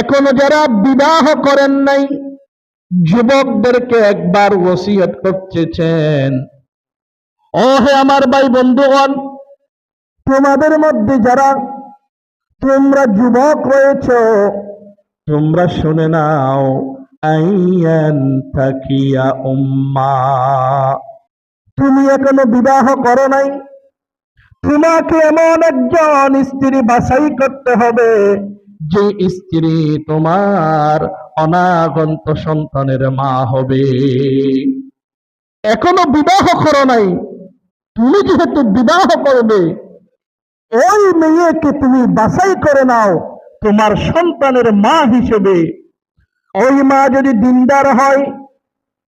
এখনও যারা বিবাহ করেন নাই, যুবকদেরকে একবার ওসিয়ত করতেছেন। ও হে আমার ভাই বন্ধুগণ, তোমাদের মধ্যে যারা তোমরা যুবক রয়েছ, তোমরা শুনে নাও থাকিয়া উম্মা। তুমি এখনও বিবাহ করো নাই, তোমাকে এমন একজন স্ত্রী বাছাই করতে হবে যে স্ত্রী তোমার অনাগন্ত সন্তানের মা হবে। এখনও বিবাহ করো নাই। তুমি যেহেতু বিবাহ করবে ওই মেয়েকে তুমি বাছাই করে নাও তোমার সন্তানের মা হিসেবে। ওই মা যদি দিনদার হয়,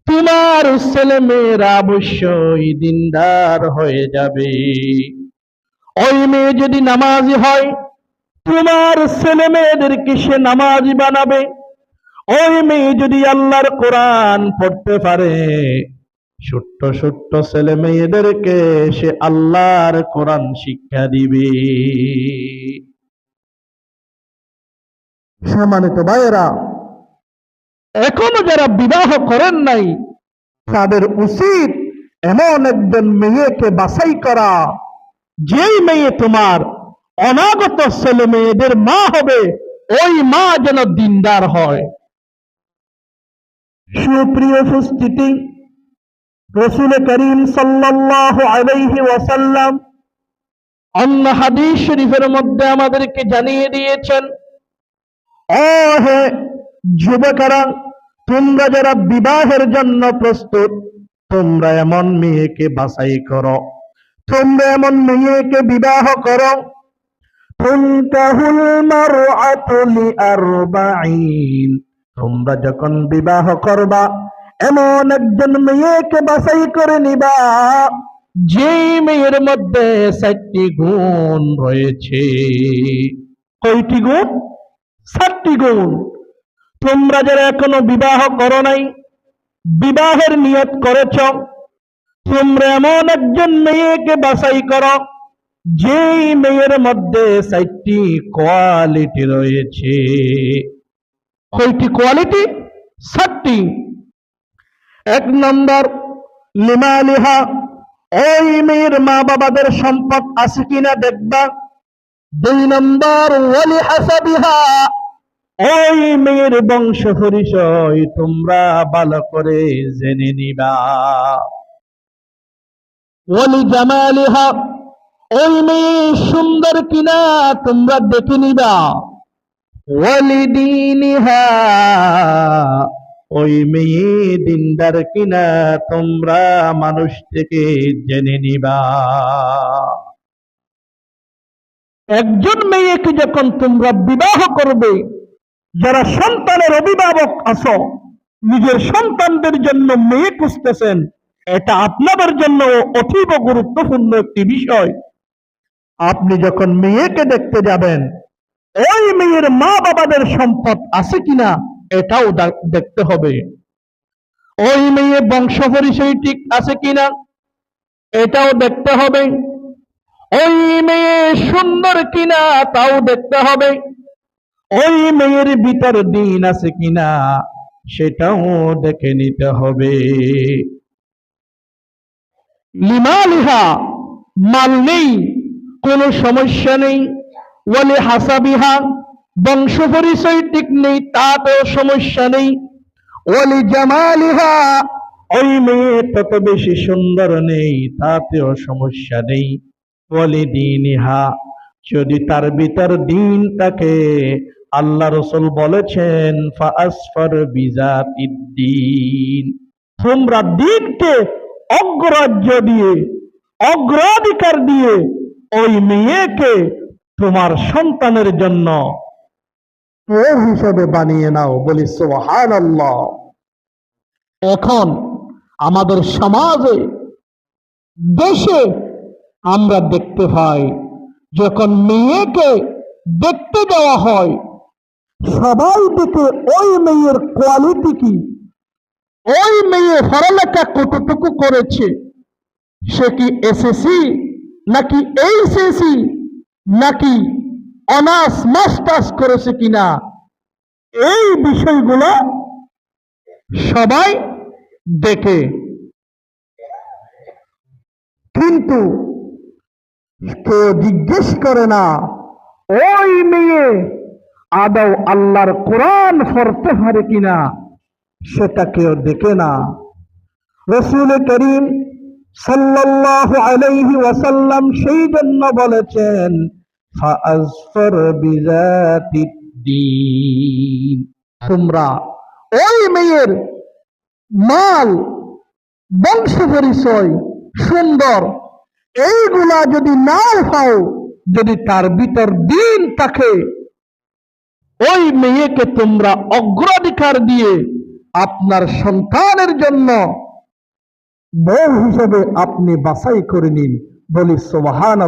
তোমার ছেলে মেয়েরা অবশ্যই দিনদার হয়ে যাবে। ওই মেয়ে যদি নামাজি হয় তোমার ছেলে মেয়েদেরকে সে নামাজ বানাবে। ওই মেয়ে যদি আল্লাহর কোরআন পড়তে পারে ছোট্ট ছোট্ট ছেলে মেয়েদেরকে সে আল্লাহর কোরআন শিক্ষা দিবে। সম্মানিত ভাইয়েরা এখনও যারা বিবাহ করেন নাই তাদের উচিত এমন একজন মেয়েকে বাছাই করা। যেই মেয়ে তোমার অনাগত ছেলে মেয়েদের মা হবে ওই মা যেন দিনদার হয়। সুপ্রিয় উপস্থিতি রসুল করিম সাল্লাল্লাহু আলাইহি ওয়াসাল্লাম অন্য হাদিস শরীফের মধ্যে আমাদেরকে জানিয়ে দিয়েছেন ও হে যুবকেরা তোমরা যারা বিবাহের জন্য প্রস্তুত তোমরা এমন মেয়েকে বাছাই করো তোমরা এমন মেয়েকে বিবাহ করো তোমরা যখন বিবাহ করবা, এমন একজন মেয়েকে বাছাই করে নিবা যেই মেয়ের মধ্যে চারটি গুণ রয়েছে। কয়টি গুণ? সাতটি গুণ। তোমরা যারা এখনও বিবাহ করো নাই, বিবাহের নিয়ত করেছ, তোমরা এমন একজন মেয়েকে বাছাই করো যেই মেয়ের মধ্যে চারটি কোয়ালিটি রয়েছে, কয়টি কোয়ালিটি সাতটি। এক নম্বর, লিমালিহা ওই মেয়ের মা বাবাদের সম্পদ আছে কিনা দেখবা। দুই নম্বর, ওয়ালি হাসাবিহা ওই মেয়ের বংশ পরিচয় তোমরা ভালো করে জেনে নিবা। ওয়ালি জামালিহা ওই মেয়ে সুন্দর কিনা তোমরা দেখে নিবা। ওই মেয়ে দিনদার কিনা তোমরা মানুষ থেকে জেনে নিবা। একজন মেয়েকে যখন তোমরা বিবাহ করবে যারা সন্তানের অভিভাবক আছো নিজের সন্তানদের জন্য মেয়ে খুঁজতেছেন এটা আপনাদের জন্য অতীব গুরুত্বপূর্ণ একটি বিষয়। আপনি যখন মেয়েকে দেখতে যাবেন, ওই মেয়ের মা বাবাদের সম্পদ আছে কিনা, এটাও দেখতে হবে। ওই মেয়ে বংশ পরিচয় ঠিক আছে কিনা, এটাও দেখতে হবে। ওই মেয়ে সুন্দর কিনা, তাও দেখতে হবে। ওই মেয়ের ভিতর দিন আছে কিনা, সেটাও দেখে নিতে হবে। লিমালিহা মাল নেই। কোনো সমস্যা নেই। ওয়ালি হাসাবিহা বংশ পরিচয় ঠিক নেই, তাতেও সমস্যা নেই। ওয়ালি জামালিহা ওই মেয়ে তত বেশি সুন্দর নেই, তাতেও সমস্যা নেই। ওয়ালি দিনিহা, যদি তার ভিতর দিন তাকে আল্লাহ রসুল বলেছেন ফাসফার বিজাতিদ্দিন তোমরা দিনকে অগ্রাহ্য দিয়ে, অগ্রাধিকার দিয়ে ওই মেয়েকে তোমার সন্তানের জন্য হিসেবে বানিয়ে নাও? বলি এখন আমাদের সমাজে, দেশে আমরা দেখতে পাই, যখন মেয়েকে দেখতে দেওয়া হয় সবাই দেখে ওই মেয়ের কোয়ালিটি কি? ওই মেয়ে পড়ালেখা কতটুকু করেছে? সে কি এসএসসি নাকি এইচএসসি নাকি অনার্স, মাস্টার্স করেছে কিনা? এই বিষয়গুলো সবাই দেখে। কিন্তু কেউ জিজ্ঞেস করে না, ওই মেয়ে আদৌ আল্লাহর কোরআন পড়তে পারে কিনা, সেটা কেউ দেখে না। রসুল করিম সাল্লাল্লাহু আলাইহি ওয়াসাল্লাম সেই জন্য বলেছেন, ফাআজফর বিজাতিদ্দিন। তোমরা ওই মেয়ের মাল বংশ পরিচয় সুন্দর, এইগুলা যদি নাও পাও, যদি তার ভিতর দিন থাকে, ওই মেয়েকে তোমরা অগ্রাধিকার দিয়ে আপনার সন্তানের জন্য বউ হিসেবে আপনি বাছাই করে নিন। বলি সোবাহান